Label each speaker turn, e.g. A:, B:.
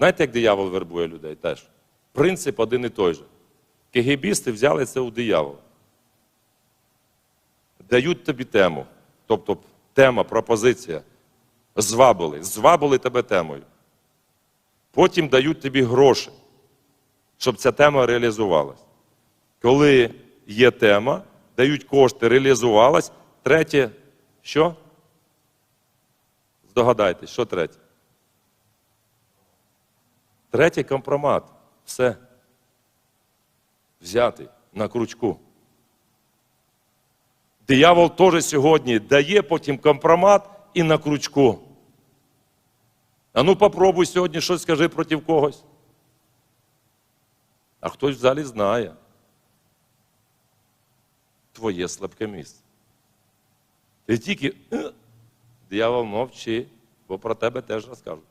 A: Знаєте, як диявол вербує людей теж? Принцип один і той же. Кегебісти взяли це у диявола. Дають тобі тему. Тобто тема, пропозиція. Звабили. Звабили тебе темою. Потім дають тобі гроші, щоб ця тема реалізувалась. Коли є тема, дають кошти, реалізувалась. Третє, що? Здогадайтесь, що третє? Третій компромат. Все. Взятий на крючку. Диявол теж сьогодні дає потім компромат і на крючку. А ну попробуй сьогодні щось скажи проти когось. А хтось в залі знає. Твоє слабке місце. Ти тільки «Е». диявол мовчи, бо про тебе теж розкажуть.